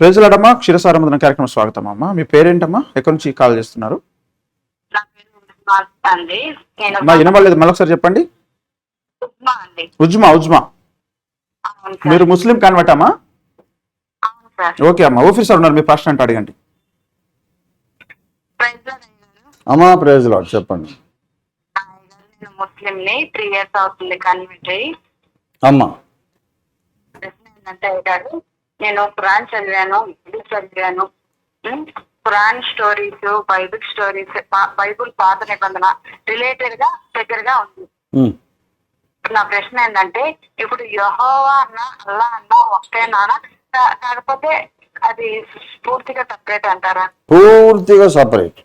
ప్రజలాడమ్మా క్షీరసారముద్ర కార్యక్రమం స్వాగతం అమ్మా. మీ పేరేంటమ్మా? ఎక్కడి నుంచి కాల్ చేస్తున్నారు? నా వినబడలేదు. మళ్ళొకసారి చెప్పండి. ఉజ్మా ఉజ్మా మీరు ముస్లిం కన్వర్ట్ అమ్మా? అవును సార్. ఓకే అమ్మా. ఆఫీసర్ ఉన్నారు. మీ ప్రశ్న అంటే అడగండి. అమ్మా ప్రేజ్ లాడ్ చెప్పండి. ముస్లిం ని త్రీ ఇయర్స్ అవుతుంది కన్వర్ట్ అయ్యి. అమ్మా. ప్రశ్న ఏంటంటే నేను ఖురాన్ చదివాను బైబిల్ చదివాను. Quran stories Bible stories Bible పాత నిబంధన రిలేటెడ్గా దగ్గరగా ఉంది. నా ప్రశ్న ఏంటంటే ఇప్పుడు యహోవా అన్న అల్లా అన్న ఒకటేనా కాకపోతే అది పూర్తిగా సపరేట్ అంటారా? పూర్తిగా సపరేట్.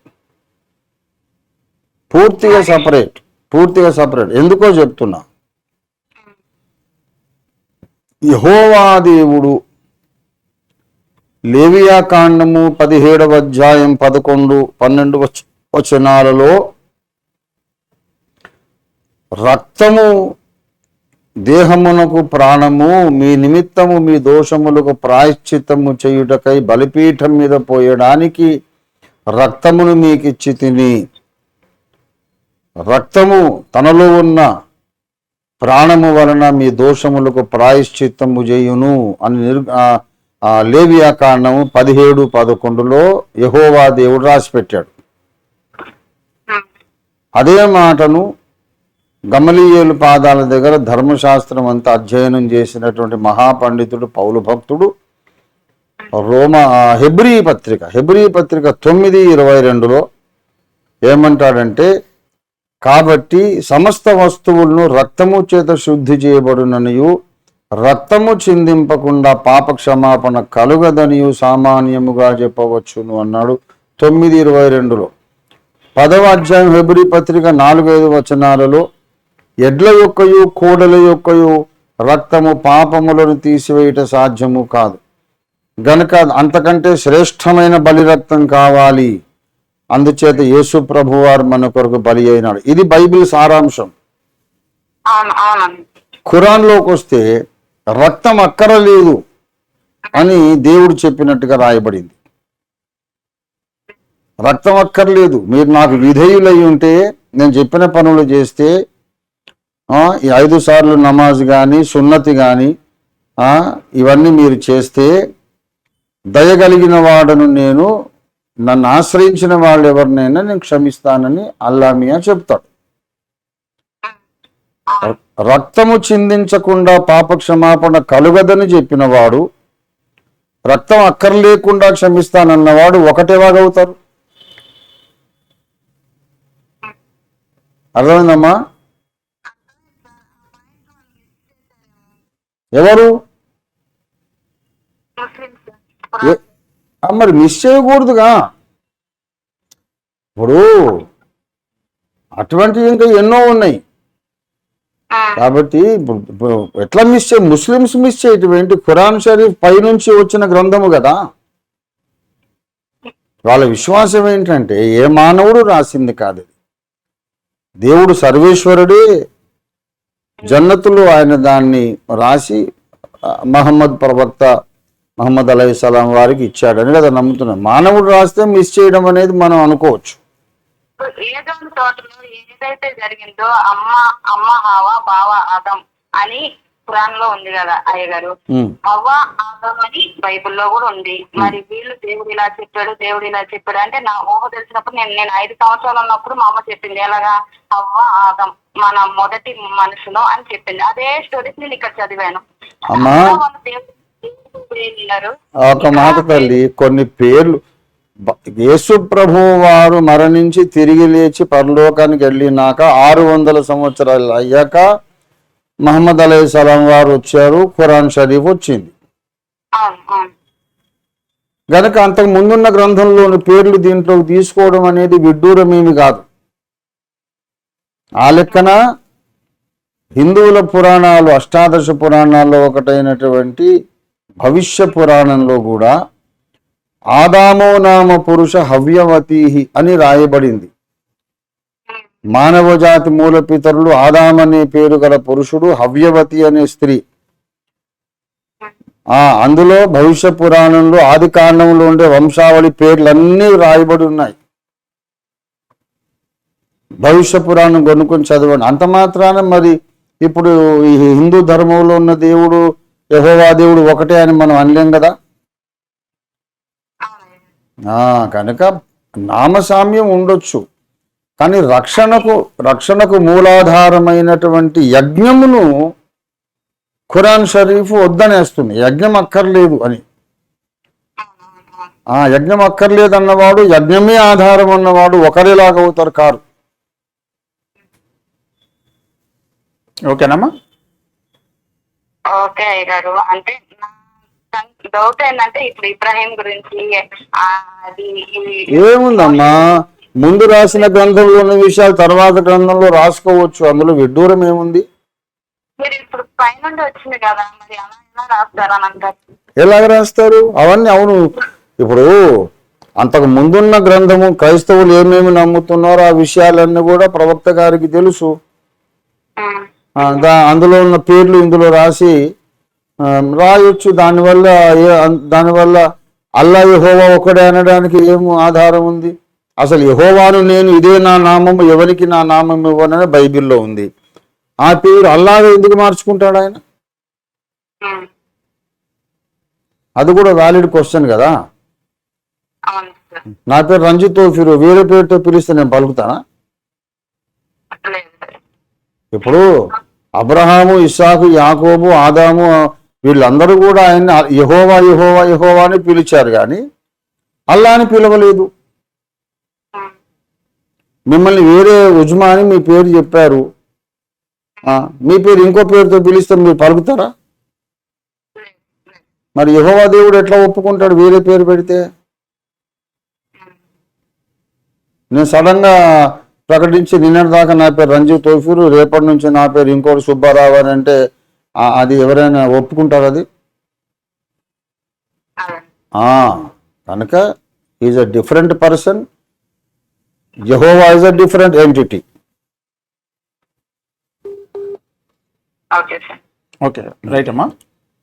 పూర్తిగా సపరేట్. పూర్తిగా సపరేట్. ఎందుకో చెప్తున్నా. యహోవా దేవుడు లేవియా కాండము పదిహేడవ అధ్యాయం పదకొండు పన్నెండు వచ- వచనాలలో రక్తము దేహమునకు ప్రాణము మీ నిమిత్తము మీ దోషములకు ప్రాయశ్చిత్తము చేయుటకై బలిపీఠం మీద పోయడానికి రక్తమును మీకిచ్చి తిని రక్తము తనలో ఉన్న ప్రాణము వలన మీ దోషములకు ప్రాయశ్చిత్తము చేయును అని నిర్ లేవియా కాండము పదిహేడు పదకొండులో యహోవా దేవుడు రాసిపెట్టాడు. ఉమ్, అదే మాటను గమలీయేలు పాదాల దగ్గర ధర్మశాస్త్రం అంతా అధ్యయనం చేసినటువంటి మహాపండితుడు పౌలు భక్తుడు రోమ ఆ, హెబ్రీ పత్రిక హెబ్రీ పత్రిక తొమ్మిది ఇరవై రెండులో ఏమంటాడంటే కాబట్టి సమస్త వస్తువులను రక్తము చేత శుద్ధి చేయబడుననియు రక్తము చిందింపకుండా పాప క్షమాపణ కలుగదనియు సామాన్యముగా చెప్పవచ్చును అన్నాడు తొమ్మిది ఇరవై రెండులో. పదవ అధ్యాయం హెబ్రి పత్రిక నాలుగైదు వచనాలలో ఎడ్ల యొక్కయు కోడల యొక్కయు రక్తము పాపములను తీసివేయట సాధ్యము కాదు. గనక అంతకంటే శ్రేష్టమైన బలి రక్తం కావాలి. అందుచేత యేసు ప్రభువారు మన కొరకు బలి అయినాడు. ఇది బైబిల్ సారాంశం. ఖురాన్లోకి వస్తే రక్తం అక్కరలేదు అని దేవుడు చెప్పినట్టుగా రాయబడింది. రక్తం అక్కర్లేదు. మీరు నాకు విధేయులై ఉంటే నేను చెప్పిన పనులు చేస్తే ఈ ఐదు సార్లు నమాజ్ కానీ సున్నతి కానీ ఇవన్నీ మీరు చేస్తే దయగలిగిన వాడను నేను నన్ను ఆశ్రయించిన వాళ్ళు ఎవరినైనా నేను క్షమిస్తానని అల్లామియా చెప్తాడు. రక్తము చిందించకుండా పాప క్షమాపణ కలుగదని చెప్పినవాడు రక్తం అక్కర్లేకుండా క్షమిస్తానన్నవాడు ఒకటేవాగవుతారు అర్థమైందమ్మా? ఎవరు? మరి మిస్ చేయకూడదుగా. ఇప్పుడు అటువంటివి ఇంకా ఎన్నో ఉన్నాయి. కాబట్టి ఇప్పుడు- ఎట్లా మిస్ చే ముస్లిమ్స్ మిస్ చేయటం ఏంటి? ఖురాన్ షరీఫ్ పైనుంచి వచ్చిన గ్రంథము కదా. వాళ్ళ విశ్వాసం ఏంటంటే ఏ మానవుడు రాసింది కాదు. దేవుడు సర్వేశ్వరుడే. జన్నతులు ఆయన దాన్ని రాసి మహమ్మద్ ప్రవక్త మహమ్మద్ అలై సలాం వారికి ఇచ్చాడని కదా నమ్ముతున్నాం. మానవుడు రాస్తే మిస్ చేయడం అనేది మనం అనుకోవచ్చు. ఏదోని తోటలో ఏదైతే జరిగిందో అమ్మ అమ్మ హావా బావ ఆదం అని ఖురాన్లో ఉంది కదా అయ్యగారు. అవ్వ ఆదం అని బైబిల్లో కూడా ఉంది. మరి వీళ్ళు దేవుడు ఇలా చెప్పాడు దేవుడు ఇలా చెప్పాడు అంటే నా ఊహ తెలిసినప్పుడు నేను నేను ఐదు సంవత్సరాలు ఉన్నప్పుడు మా అమ్మ చెప్పింది ఎలాగా? అవ్వ ఆదం మన మొదటి మనసులో అని చెప్పింది. అదే స్టోరీస్ నేను ఇక్కడ చదివాను. అమ్మా. ఒక మాట తల్లి కొన్ని పేర్లు బ- యేసు ప్రభు వారు మరణించి తిరిగి లేచి పరలోకానికి వెళ్ళినాక ఆరు వందల సంవత్సరాలు అయ్యాక మహమ్మద్ అలై సలాం వారు వచ్చారు ఖురాన్ షరీఫ్ వచ్చింది. గనక అంతకు ముందున్న గ్రంథంలోని పేర్లు దీంట్లోకి తీసుకోవడం అనేది విడ్డూరమేమి కాదు. ఆ లెక్కన హిందువుల పురాణాలు అష్టాదశ పురాణాల్లో ఒకటైనటువంటి భవిష్య పురాణంలో కూడా ఆదామో నామ పురుష హవ్యవతి అని రాయబడింది. మానవ జాతి మూల పితరులు ఆదామనే పేరు గల పురుషుడు హవ్యవతి అనే స్త్రీ. ఆ అందులో భవిష్య పురాణంలో ఆది కాండంలో ఉండే వంశావళి పేర్లన్నీ రాయబడి ఉన్నాయి. భవిష్య పురాణం కొనుక్కొని చదవండి. అంత మాత్రాన మరి ఇప్పుడు ఈ హిందూ ధర్మంలో ఉన్న దేవుడు యహోవా దేవుడు ఒకటే అని మనం అనలేం కదా? కనుక నామసామ్యం ఉండొచ్చు. కానీ రక్షణకు రక్షణకు మూలాధారమైనటువంటి యజ్ఞమును ఖురాన్ షరీఫ్ వద్దనేస్తుంది. యజ్ఞం అక్కర్లేదు అని. ఆ యజ్ఞం అక్కర్లేదు అన్నవాడు యజ్ఞమే ఆధారం అన్నవాడు ఒకరిలాగవుతారు కారు. ఓకేనమ్మా? ఓకే అంటే డౌట్ ఏంటంటే ఇప్పుడు ఇబ్రాహీం గురించి అది ఏముందమ్మా? ముందు రాసిన గ్రంథంలో ఉన్న విషయాలు తర్వాత గ్రంథంలో రాసుకోవచ్చు. అందులో విడ్డూరం ఏముంది? మీరు ఇప్పుడు పైనుండి వచ్చింది కదా మరి అలా ఎలా రాస్తారని అంటారు ఎలాగ రాస్తారు? అవన్నీ అవును. ఇప్పుడు అంతకు ముందున్న గ్రంథము క్రైస్తవులు ఏమేమి నమ్ముతున్నారో ఆ విషయాలన్నీ కూడా ప్రవక్త గారికి తెలుసు. అందులో ఉన్న పేర్లు ఇందులో రాసి రాయొచ్చు. దానివల్ల దానివల్ల అల్లా యహోవా ఒకడే అనడానికి ఏం ఆధారం ఉంది. అసలు యహోవాను నేను ఇదే నా నామము ఎవరికి నా నామం ఇవ్వనని బైబిల్లో ఉంది. ఆ పేరు అల్లాగా ఎందుకు మార్చుకుంటాడు ఆయన? అది కూడా వ్యాలిడ్ క్వశ్చన్ కదా? నా పేరు రంజిత్ తోఫిరు. వేరే పేరుతో పిలిస్తే నేను పలుకుతానా? ఇప్పుడు అబ్రహాము ఇస్సాకు యాకోబు ఆదాము వీళ్ళందరూ కూడా ఆయన యహోవా యహోవా యహోవా అని పిలిచారు కానీ అల్లా అని పిలవలేదు. మిమ్మల్ని వేరే ఉజ్మా అని మీ పేరు చెప్పారు. మీ పేరు ఇంకో పేరుతో పిలిస్తే మీరు పలుకుతారా? మరి యహోవా దేవుడు ఎట్లా ఒప్పుకుంటాడు వేరే పేరు పెడితే? నేను సడన్గా ప్రకటించి నిన్నటి దాకా నా పేరు రంజీవ్ తోఫీరు రేపటి నుంచి నా పేరు ఇంకోటి సుబ్బారావు అని అంటే అది ఎవరైనా ఒప్పుకుంటారు అది? కనుక ఈజ్ అ డిఫరెంట్ పర్సన్ యహోవా is a different entity okay right అమ్మా.